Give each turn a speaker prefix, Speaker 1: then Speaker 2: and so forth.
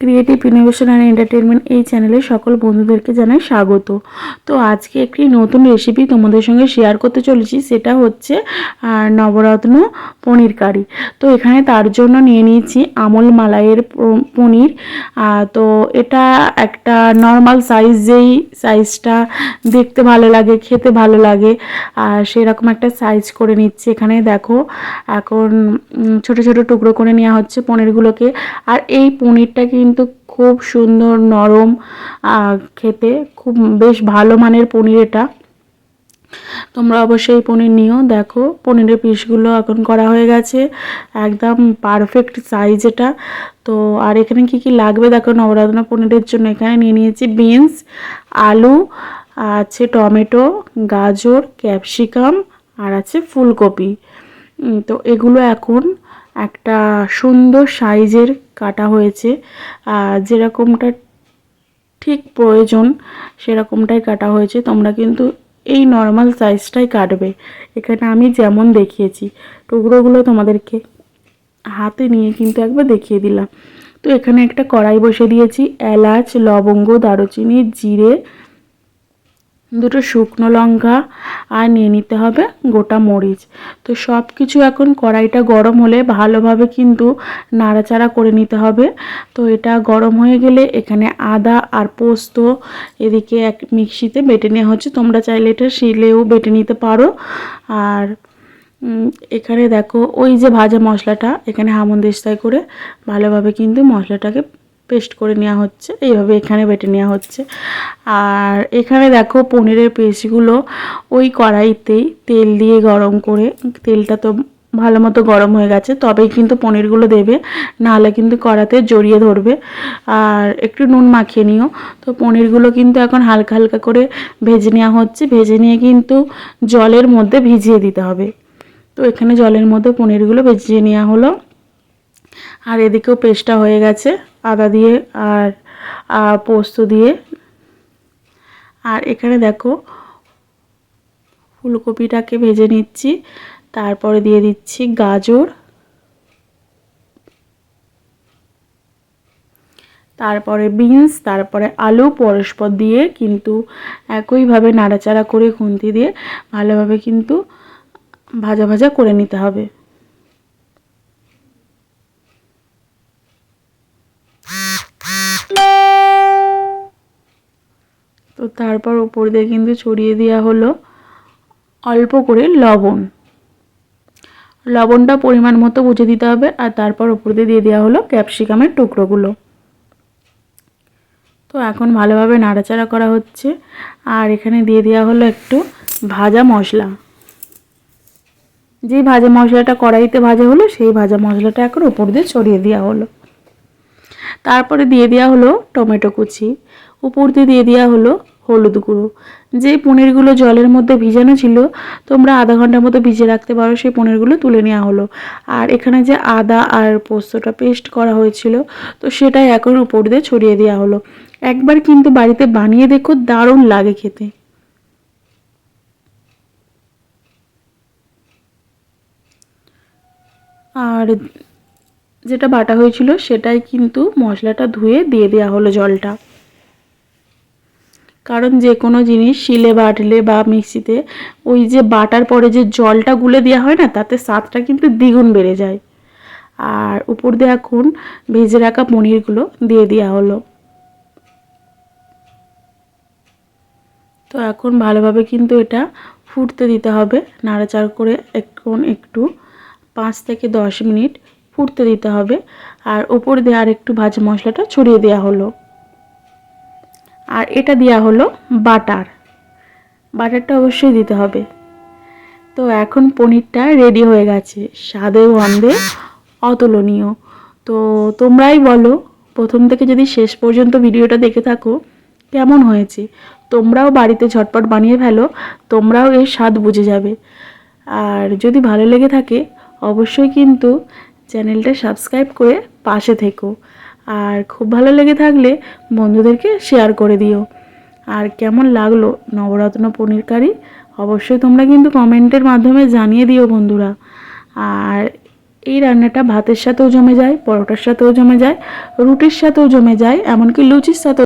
Speaker 1: Creative innovation and entertainment এই চ্যানেলে সকল বন্ধুদেরকে জানাই স্বাগত। তো আজকে একটি নতুন রেসিপি তোমাদের সঙ্গে শেয়ার করতে চলেছি, সেটা হচ্ছে নবরত্ন পনির কারি। তো এখানে তার জন্য নিয়ে নিয়েছি আমল মালাইয়ের পনির। তো এটা একটা নর্মাল সাইজ যেই সাইজটা দেখতে ভালো লাগে, খেতে ভালো লাগে। আর সেরকম একটা সাইজ করে নিচ্ছি এখানে, দেখো। এখন ছোট ছোট টুকরো করে নেওয়া হচ্ছে পনিরগুলোকে। আর এই পনিরটা কিন্তু খুব সুন্দর, নরম খেতে। খুব বেশ ভালো মানের পনির এটা। তোমরা অবশ্যই পনির নিও। দেখো, পনিরের পিসগুলো এখন করা হয়ে গেছে। একদম পারফেক্ট সাইজ এটা। তো আর এখানে কি কি লাগবে? দেখো, নবরত্ন পনিরের জন্য এখানে নিয়ে নিয়েছি বিনস আলু, আছে টমেটো, গাজর ক্যাপসিকাম আর আছে ফুলকপি। তো এগুলো এখন একটা সুন্দর সাইজের কাটা হয়েছে। যেরকমটা ঠিক প্রয়োজন সেরকমটাই কাটা হয়েছে। তোমরা কিন্তু এই নর্মাল সাইজটাই কাটবে। এখানে আমি যেমন দেখিয়েছি, টুকরোগুলো তোমাদেরকে হাতে নিয়ে কিন্তু একবার দেখিয়ে দিলাম। তো এখানে একটা কড়াই বসে দিয়েছি, এলাচ, লবঙ্গ, দারুচিনি, জিরে দুটো শুকনো লঙ্কা আর নিয়ে নিতে হবে গোটা মরিচ। তো সব কিছু এখন কড়াইটা গরম হলে ভালোভাবে কিন্তু নাড়াচাড়া করে নিতে হবে। তো এটা গরম হয়ে গেলে এখানে আদা আর পোস্ত এদিকে এক মিক্সিতে বেটে নেওয়া হচ্ছে। তোমরা চাইলে এটা শিলেও বেটে নিতে পারো। আর এখানে দেখো ওই যে ভাজা মশলাটা, এখানে হামন্দিস্তায় করে ভালোভাবে কিন্তু মশলাটাকে পেস্ট করে নেওয়া হচ্ছে, এইভাবে এখানে বেটে নেওয়া হচ্ছে। আর এখানে দেখো পনিরের পেস্টগুলো ওই কড়াইতেই তেল দিয়ে গরম করে, তেলটা তো ভালো মতো গরম হয়ে গেছে, তবেই কিন্তু পনিরগুলো দেবে, নাহলে কিন্তু কড়াতে জড়িয়ে ধরবে। আর একটু নুন মাখিয়ে নিও। তো পনিরগুলো কিন্তু এখন হালকা হালকা করে ভেজে নেওয়া হচ্ছে, ভেজে নিয়ে কিন্তু জলের মধ্যে ভিজিয়ে দিতে হবে। তো এখানে জলের মধ্যে পনিরগুলো ভেজিয়ে নেওয়া হলো। আর এদিকেও পেস্টটা হয়ে গেছে, আদা দিয়ে আর পোস্ত দিয়ে। আর এখানে দেখো, ফুলকপিটাকে ভেজে নিচ্ছি, তারপরে দিয়ে দিচ্ছি গাজর। তারপরে বিনস, তারপরে আলু পরস্পর দিয়ে কিন্তু একইভাবে নাড়াচাড়া করে খুন্তি দিয়ে ভালোভাবে কিন্তু ভাজা ভাজা করে নিতে হবে। তো তারপর উপর দিয়ে কিন্তু ছড়িয়ে দেওয়া হলো অল্প করে লবণ। লবণটা পরিমাণ মতো বুঝে দিতে হবে আর তারপর উপর দিয়ে দিয়ে দেওয়া হলো ক্যাপসিকামের টুকরোগুলো। তো এখন ভালোভাবে নাড়াচাড়া করা হচ্ছে আর এখানে দিয়ে দেওয়া হলো একটু ভাজা মশলা। যেই ভাজা মশলাটা কড়াইতে ভাজা হলো সেই ভাজা মশলাটা এখন উপর দিয়ে ছড়িয়ে দেওয়া হলো। তারপরে দিয়ে দেওয়া হলো টমেটো কুচি। উপর দিয়ে দিয়ে দেওয়া হলো হলুদ গুঁড়ো। যে পনিরগুলো জলের মধ্যে ভিজানো ছিল, তোমরা আধা ঘণ্টার মতো ভিজে রাখতে পারো, সেই পনিরগুলো তুলে নেওয়া হলো। আর এখানে যে আদা আর পোস্তটা পেস্ট করা হয়েছিল, তো সেটাই এখন উপর দিয়ে ছড়িয়ে দেওয়া হলো। একবার কিন্তু বাড়িতে বানিয়ে দেখো, দারুণ লাগে খেতে। আর যেটা বাটা হয়েছিল, সেটাই কিন্তু মশলাটা ধুয়ে দিয়ে দেওয়া হলো জলটা। কারণ যে কোনো জিনিস শিলে, বাটলে বা মিক্সিতে ওই যে বাটার পরে যে জলটা গুলে দেওয়া হয় না, তাতে স্বাদটা কিন্তু দ্বিগুণ বেড়ে যায়। আর উপর দিয়ে এখন ভেজে রাখা পনিরগুলো দিয়ে দেওয়া হলো। তো এখন ভালোভাবে কিন্তু এটা ফুটতে দিতে হবে, নাড়াচাড় করে এখন একটু পাঁচ থেকে দশ মিনিট ফুটতে দিতে হবে। আর উপর দিয়ে আর একটু ভাজা মশলাটা ছড়িয়ে দেওয়া হলো। আর এটা দেওয়া হলো বাটার। বাটারটা অবশ্যই দিতে হবে। তো এখন পনিরটা রেডি হয়ে গেছে। স্বাদে গন্ধে অতুলনীয়। তো তোমরাই বলো, প্রথম থেকে যদি শেষ পর্যন্ত ভিডিওটা দেখে থাকো, কেমন হয়েছে? তোমরাও বাড়িতে ঝটপট বানিয়ে ফেলো, তোমরাও এর স্বাদ বুঝে যাবে। আর যদি ভালো লেগে থাকে, অবশ্যই কিন্তু চ্যানেলটা সাবস্ক্রাইব করে পাশে থেকো। আর খুব ভালো লেগে থাকলে বন্ধুদেরকে শেয়ার করে দিও। আর কেমন লাগল নবরত্ন পনির কারি? অবশ্যই তোমরা কিন্তু কমেন্টের মাধ্যমে জানিয়ে দিও বন্ধুরা। আর এই রান্নাটা ভাতের সাথেও জমে যায়, পরোটার সাথেও জমে যায়, রুটির সাথেও জমে যায়, এমনকি লুচির সাথেও